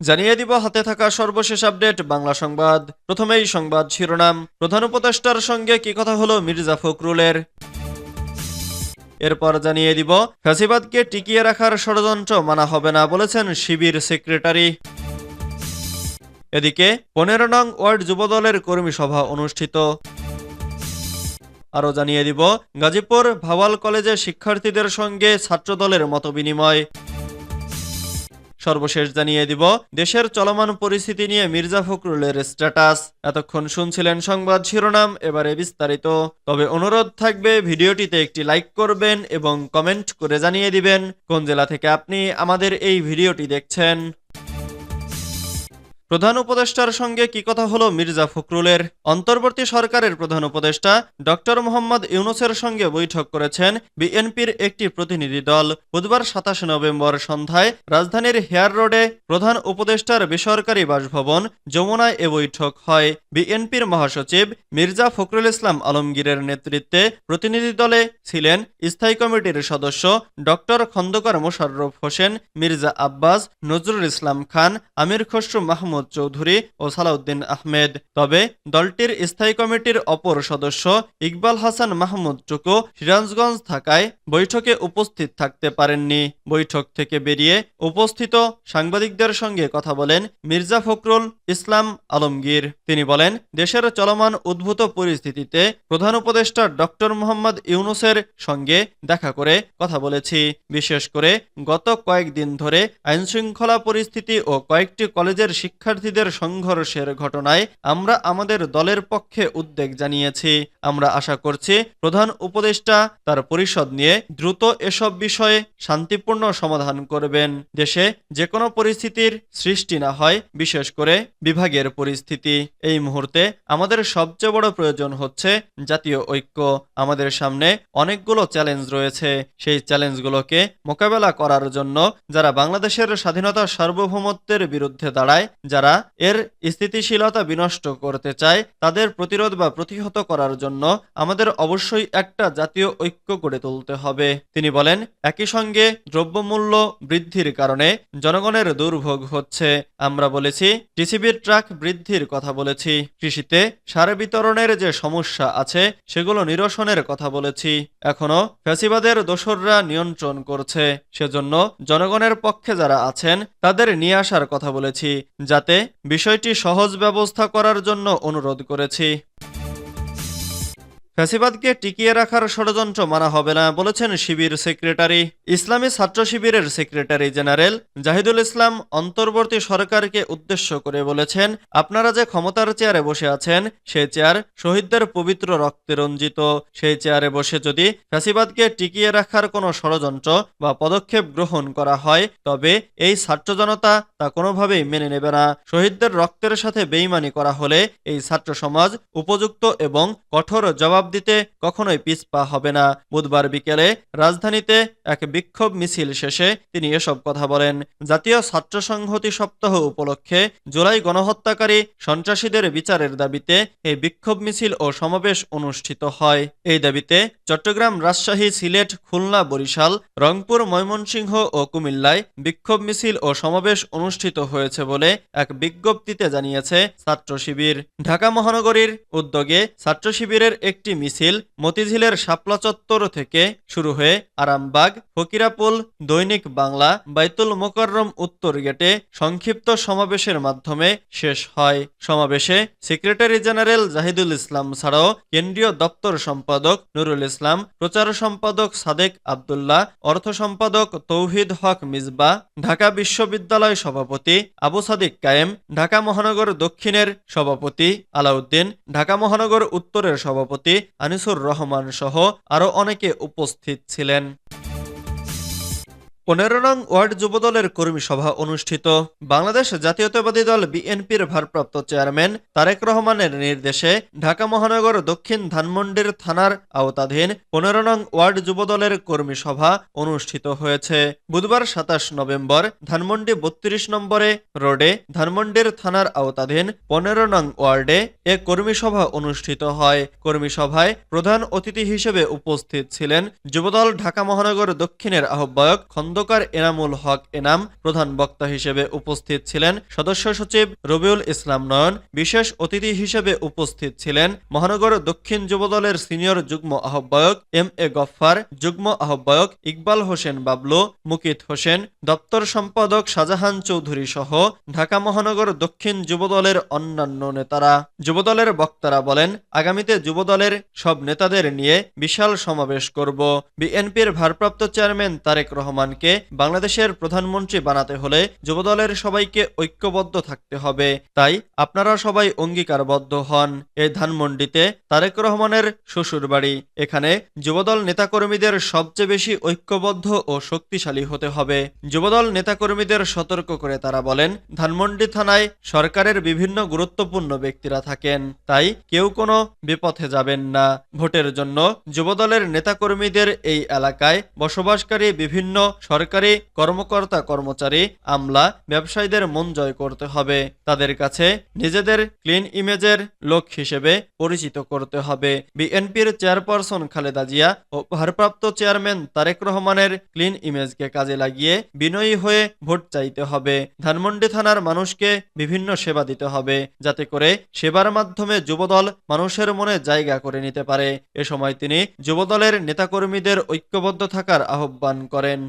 জানিয়ে দিব, হাতে থাকা সর্বশেষ আপডেট, বাংলা সংবাদ। প্রথমেই সংবাদ শিরোনাম। প্রধান উপদেষ্টার সঙ্গে কি কথা হলো মির্জা ফখরুলের? এরপর জানিয়ে দিব, ফ্যাসিবাদকে টিকিয়ে রাখার ষড়যন্ত্র মানা হবে না বলেছেন শিবির সেক্রেটারি। এদিকে, পনেরো নং ওয়ার্ড যুবদলের কর্মী সভা অনুষ্ঠিত। আরও জানিয়ে দিব, গাজীপুর ভাওয়াল কলেজে শিক্ষার্থীদের সঙ্গে ছাত্রদলের মতবিনিময়। সর্বশেষ জানিয়ে দিব, দেশের চলমান পরিস্থিতি নিয়ে মির্জা ফখরুলের স্ট্যাটাস। এতক্ষণ শুনছিলেন সংবাদ শিরোনাম, এবারে বিস্তারিত। তবে অনুরোধ থাকবে, ভিডিওটিতে একটি লাইক করবেন এবং কমেন্ট করে জানিয়ে দিবেন, কোন জেলা থেকে আপনি আমাদের এই ভিডিওটি দেখছেন। প্রধান উপদেষ্টার সঙ্গে কি কথা হলো মির্জা ফখরুলের? অন্তর্বর্তী সরকারের প্রধান উপদেষ্টা ডক্টর মোহাম্মদ ইউনুসের সঙ্গে বৈঠক করেছেন বিএনপির একটি প্রতিনিধি দল। বুধবার সাতাশে নভেম্বর সন্ধ্যায় রাজধানীর হেয়ার রোডে প্রধান উপদেষ্টার বেসরকারি বাসভবন যমুনায় এ বৈঠক হয়। বিএনপির মহাসচিব মির্জা ফখরুল ইসলাম আলমগীরের নেতৃত্বে প্রতিনিধি দলে ছিলেন স্থায়ী কমিটির সদস্য ডক্টর খন্দকার মোশাররফ হোসেন, মির্জা আব্বাস, নজরুল ইসলাম খান, আমির খসরু মাহমুদ চৌধুরী ও সালাউদ্দিন আহমেদ। তবে দলটির স্থায়ী কমিটির অপর সদস্য ইকবাল হাসান মাহমুদ টুকু সিরাজগঞ্জ থাকায় বৈঠকে উপস্থিত থাকতে পারেননি। বৈঠক থেকে বেরিয়ে উপস্থিত সাংবাদিকদের সঙ্গে কথা বলেন মির্জা ফখরুল ইসলাম আলমগীর। তিনি বলেন, দেশের চলমান উদ্ভূত পরিস্থিতিতে প্রধান উপদেষ্টা ডক্টর মোহাম্মদ ইউনুসের সঙ্গে দেখা করে কথা বলেছি। বিশেষ করে গত কয়েকদিন ধরে আইনশৃঙ্খলা পরিস্থিতি ও কয়েকটি কলেজের শিক্ষার্থীদের সংঘর্ষের ঘটনায় আমরা আমাদের দলের পক্ষে উদ্বেগ জানিয়েছি। আমরা আশা করছি প্রধান উপদেষ্টা তার পরিষদ নিয়ে দ্রুত এসব বিষয়ে শান্তিপূর্ণ সমাধান করবেন। দেশে যে কোনো পরিস্থিতির সৃষ্টি না হয়, বিশেষ করে বিভাগের পরিস্থিতি। এই মুহূর্তে আমাদের সবচেয়ে বড় প্রয়োজন হচ্ছে জাতীয় ঐক্য। আমাদের সামনে অনেকগুলো চ্যালেঞ্জ রয়েছে। সেই চ্যালেঞ্জগুলোকে মোকাবেলা করার জন্য যারা বাংলাদেশের স্বাধীনতা সার্বভৌমত্বের বিরুদ্ধে দাঁড়ায়, যারা এর স্থিতিশীলতা বিনষ্ট করতে চায়, তাদের প্রতিরোধ বা প্রতিহত করার জন্য আমাদের অবশ্যই একটা জাতীয় ঐক্য গড়ে তুলতে হবে। তিনি বলেন, একই সঙ্গে দ্রব্যমূল্য বৃদ্ধির কারণে জনগণের দুর্ভোগ হচ্ছে। আমরা বলেছি, টিসিবির ট্রাক বৃদ্ধির কথা বলেছি, কৃষিতে সার বিতরণের যে সমস্যা আছে, সেগুলো নিরসনের কথা বলেছি। এখনও ফ্যাসিবাদের দোসররা নিয়ন্ত্রণ করছে। সেজন্য জনগণের পক্ষে যারা আছেন, তাদের নিয়ে আসার কথা বলেছি, যাতে বিষয়টি সহজ ব্যবস্থা করার জন্য অনুরোধ করেছি। ফ্যাসিবাদকে টিকিয়ে রাখার ষড়যন্ত্র মানা হবে না, বলেছেন শিবির সেক্রেটারি। ইসলামী ছাত্র শিবিরের সেক্রেটারি জেনারেল জাহিদুল ইসলাম অন্তর্বর্তী সরকারকে উদ্দেশ্য করে বলেছেন, আপনারা যে ক্ষমতার চেয়ারে বসে আছেন, সেই চেয়ার শহীদদের পবিত্র রক্তে রঞ্জিত। সেই চেয়ারে বসে যদি ফ্যাসিবাদকে টিকিয়ে রাখার কোনো ষড়যন্ত্র বা পদক্ষেপ গ্রহণ করা হয়, তবে এই ছাত্র জনতা তা কোনোভাবেই মেনে নেবে না। শহীদদের রক্তের সাথে বেইমানি করা হলে এই ছাত্র সমাজ উপযুক্ত এবং কঠোর জবাব দিতে কখনোই পিছপা হবে না। বুধবার বিকেলে রাজধানীতে এক বিক্ষোভ মিছিল শেষে তিনি এসব কথা বলেন। জাতীয় ছাত্র সংহতি সপ্তাহ উপলক্ষে জুলাই গণহত্যাকারী সন্ত্রাসীদের বিচারের দাবিতে এই বিক্ষোভ মিছিল ও সমাবেশ অনুষ্ঠিত হয়। এই দাবিতে চট্টগ্রাম রাজশাহী, সিলেট, খুলনা, বরিশাল, রংপুর, ময়মনসিংহ ও কুমিল্লায় বিক্ষোভ মিছিল ও সমাবেশ অনুষ্ঠিত হয়েছে বলে এক বিজ্ঞপ্তিতে জানিয়েছে ছাত্র শিবির ঢাকা মহানগরীর উদ্যোগে ছাত্র শিবিরের একটি মিছিল মতিঝিলের শাপলা চত্বর থেকে শুরু হয়ে আরামবাগ, ফকিরাপুল, দৈনিক বাংলা, বাইতুল মোকাররম উত্তর গেটে সংক্ষিপ্ত সমাবেশের মাধ্যমে শেষ হয়। সমাবেশে সেক্রেটারি জেনারেল জাহিদুল ইসলাম ছাড়াও কেন্দ্রীয় দপ্তর সম্পাদক নুরুল ইসলাম, প্রচার সম্পাদক সাদেক আবদুল্লাহ, অর্থ সম্পাদক তৌহিদ হক মিজবা ঢাকা বিশ্ববিদ্যালয় সভাপতি আবু সাদিক কায়েম, ঢাকা মহানগর দক্ষিণের সভাপতি আলাউদ্দিন, ঢাকা মহানগর উত্তরের সভাপতি আনিসুর রহমান সহ আরও অনেকে উপস্থিত ছিলেন। পনেরো নং ওয়ার্ড যুবদলের কর্মী সভা অনুষ্ঠিত। বাংলাদেশ জাতীয়তাবাদী দল বিএনপির ভারপ্রাপ্ত চেয়ারম্যান তারেক রহমানের নির্দেশে ঢাকা মহানগর দক্ষিণ ধানমন্ডির থানার আওতাধীন পনেরো নং ওয়ার্ড যুবদলের কর্মী সভা অনুষ্ঠিত হয়েছে। বুধবার সাতাশ নভেম্বর ধানমন্ডি বত্রিশ নম্বরে রোডে ধানমন্ডির থানার আওতাধীন পনেরো নং ওয়ার্ডে এ কর্মী সভা অনুষ্ঠিত হয়। কর্মী সভায় প্রধান অতিথি হিসেবে উপস্থিত ছিলেন যুবদল ঢাকা মহানগর দক্ষিণের আহ্বায়ক খন্দ খন্দকার এনামুল হক এনাম প্রধান বক্তা হিসেবে উপস্থিত ছিলেন। সদস্য সচিব রবিউল ইসলাম নয়ন, বিশেষ অতিথি হিসেবে উপস্থিত ছিলেন মহানগর দক্ষিণ যুবদলের সিনিয়র যুগ্ম আহ্বায়ক এম এ গফফার, যুগ্ম আহ্বায়ক ইকবাল হোসেন বাবলু, মুকিত হোসেন, দপ্তর সম্পাদক শাহজাহান চৌধুরী সহ ঢাকা মহানগর দক্ষিণ যুবদলের অন্যান্য নেতারা। যুবদলের বক্তারা বলেন, আগামীতে যুবদলের সব নেতাদের নিয়ে বিশাল সমাবেশ করব। বিএনপির ভারপ্রাপ্ত চেয়ারম্যান তারেক রহমানকে বাংলাদেশের প্রধানমন্ত্রী বানাতে হলে যুবদলের সবাইকে ঐক্যবদ্ধ থাকতে হবে। তাই আপনারা সবাই অঙ্গীকারবদ্ধ হন। এই ধানমন্ডিতে তারেক রহমানের শ্বশুর বাড়ি। এখানে যুবদল নেতাকর্মীদের সবচেয়ে বেশি ঐক্যবদ্ধ ও শক্তিশালী হতে হবে। যুবদল নেতাকর্মীদের সতর্ক করে তারা বলেন, ধানমন্ডি থানায় সরকারের বিভিন্ন গুরুত্বপূর্ণ ব্যক্তিরা থাকেন। তাই কেউ কোনো বিপথে যাবেন না। ভোটের জন্য যুবদলের নেতাকর্মীদের এই এলাকায় বসবাসকারী বিভিন্ন সরকারি কর্মকর্তা কর্মচারী, আমলা, ব্যবসায়ীদের মন জয় করতে হবে। তাদের কাছে নিজেদের ক্লিন ইমেজের লোক হিসেবে পরিচিত করতে হবে। বিএনপির চেয়ারপারসন খালেদা জিয়া ও ভারপ্রাপ্ত চেয়ারম্যান তারেক রহমানের ক্লিন ইমেজকে কাজে লাগিয়ে বিনয়ী হয়ে ভোট চাইতে হবে। ধানমন্ডি থানার মানুষকে বিভিন্ন সেবা দিতে হবে, যাতে করে সেবার মাধ্যমে যুবদল মানুষের মনে জায়গা করে নিতে পারে। এ সময় তিনি যুবদলের নেতাকর্মীদের ঐক্যবদ্ধ থাকার আহ্বান করেন।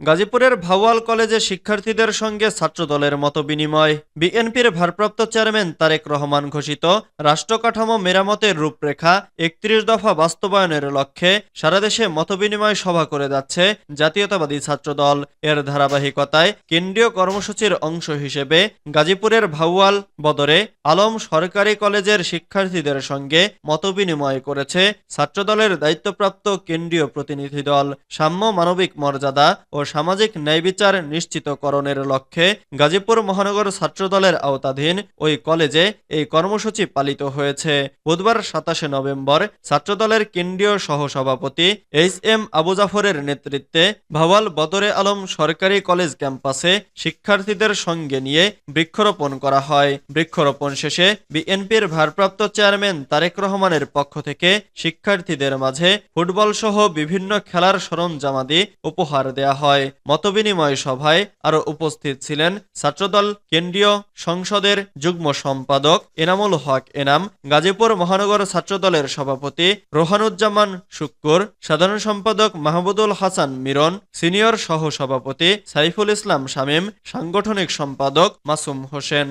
গাজীপুরের ভাওয়াল কলেজে শিক্ষার্থীদের সঙ্গে ছাত্রদলের মতো বিনিময় বিএনপির ভারপ্রাপ্ত চেয়ারম্যান তারেক রহমান ঘোষিত রাষ্ট্রকাঠামো মেরামতের রূপরেখা একত্রিশ দফা বাস্তবায়নের লক্ষ্যে সারা দেশে মতবিনিময় সভা করে যাচ্ছে জাতীয়তাবাদী ছাত্রদল। এর ধারাবাহিকতায় কেন্দ্রীয় কর্মসূচির অংশ হিসেবে গাজীপুরের ভাওয়াল বদরে আলম সরকারি কলেজের শিক্ষার্থীদের সঙ্গে মতবিনিময় করেছে ছাত্রদলের দায়িত্বপ্রাপ্ত কেন্দ্রীয় প্রতিনিধি দল। সাম্য মানবিক মর্যাদা ও সামাজিক ন্যায়বিচার নিশ্চিতকরণের লক্ষ্যে গাজীপুর মহানগর ছাত্রদলের আওতাধীন ওই কলেজে এই কর্মসূচি পালিত হয়েছে। বুধবার সাতাশে নভেম্বর ছাত্রদলের কেন্দ্রীয় সহসভাপতি এইচ এম আবু জাফরের নেতৃত্বে ভাওয়াল বদরে আলম সরকারি কলেজ ক্যাম্পাসে শিক্ষার্থীদের সঙ্গে নিয়ে বৃক্ষরোপণ করা হয়। বৃক্ষরোপণ শেষে বিএনপির ভারপ্রাপ্ত চেয়ারম্যান তারেক রহমানের পক্ষ থেকে শিক্ষার্থীদের মাঝে ফুটবল সহ বিভিন্ন খেলার সরঞ্জামাদি উপহার দেয়া হয়। মতবিনিময় সভায় আরও উপস্থিত ছিলেন ছাত্রদল কেন্দ্রীয় সংসদের যুগ্ম সম্পাদক এনামুল হক এনাম, গাজীপুর মহানগর ছাত্রদলের সভাপতি রোহানুজ্জামান শুক্কুর, সাধারণ সম্পাদক মাহমুদুল হাসান মিরন, সিনিয়র সহ সভাপতি সাইফুল ইসলাম শামীম, সাংগঠনিক সম্পাদক মাসুম হোসেন।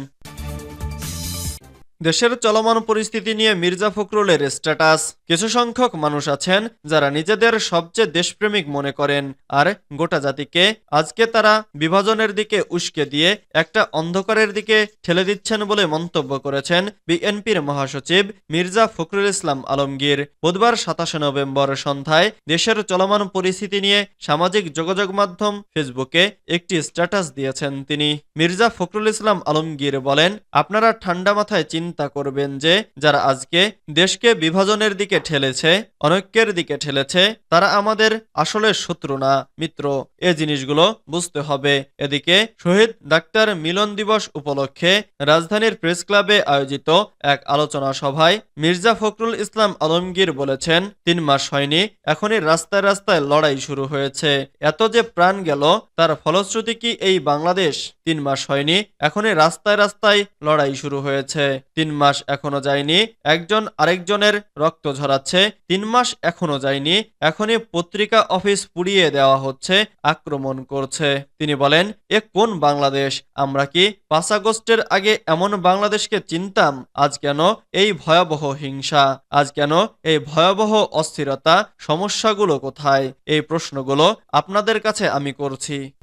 দেশের চলমান পরিস্থিতি নিয়ে মির্জা ফখরুলের স্ট্যাটাস কিছু সংখ্যক মানুষ আছেন যারা নিজেদের সবচেয়ে দেশপ্রেমিক মনে করেন। আর গোটা জাতিকে আজকে তারা বিভাজনের দিকে উস্কে দিয়ে একটা অন্ধকারের দিকে ঠেলে দিচ্ছেন বলে মন্তব্য করেছেন বিএনপির মহাসচিব মির্জা ফখরুল ইসলাম আলমগীর। বুধবার সাতাশে নভেম্বর সন্ধ্যায় দেশের চলমান পরিস্থিতি নিয়ে সামাজিক যোগাযোগ মাধ্যম ফেসবুকে একটি স্ট্যাটাস দিয়েছেন তিনি। মির্জা ফখরুল ইসলাম আলমগীর বলেন, আপনারা ঠান্ডা মাথায় চিন্তা করবেন যে, যারা আজকে দেশকে বিভাজনের দিকে ঠেলেছে, অনৈক্যের দিকে ঠেলেছে, তারা আমাদের আসলে শত্রু না। মিত্র, এ জিনিসগুলো বুঝতে হবে। এদিকে শহীদ ডাক্তার মিলন দিবস উপলক্ষে রাজধানীর প্রেস ক্লাবে আয়োজিত এক আলোচনা সভায় মির্জা ফখরুল ইসলাম আলমগীর বলেছেন, তিন মাস হয়নি, এখনই রাস্তায় রাস্তায় লড়াই শুরু হয়েছে। এত যে প্রাণ গেল, তার ফলশ্রুতি কি এই বাংলাদেশ? তিন মাস হয়নি, এখনই রাস্তায় রাস্তায় লড়াই শুরু হয়েছে। তিন মাস এখনও যায়নি, একজন আরেকজনের রক্ত ঝরাচ্ছে, তিন মাস এখনও যায়নি, এখনই পত্রিকা অফিস পুড়িয়ে দেওয়া হচ্ছে, আক্রমণ করছে। তিনি বলেন, এ কোন বাংলাদেশ? আমরা কি পাঁচ আগস্টের আগে এমন বাংলাদেশকে চিনতাম? আজ কেন এই ভয়াবহ হিংসা? আজ কেন এই ভয়াবহ অস্থিরতা? সমস্যাগুলো কোথায়? এই প্রশ্নগুলো আপনাদের কাছে আমি করছি।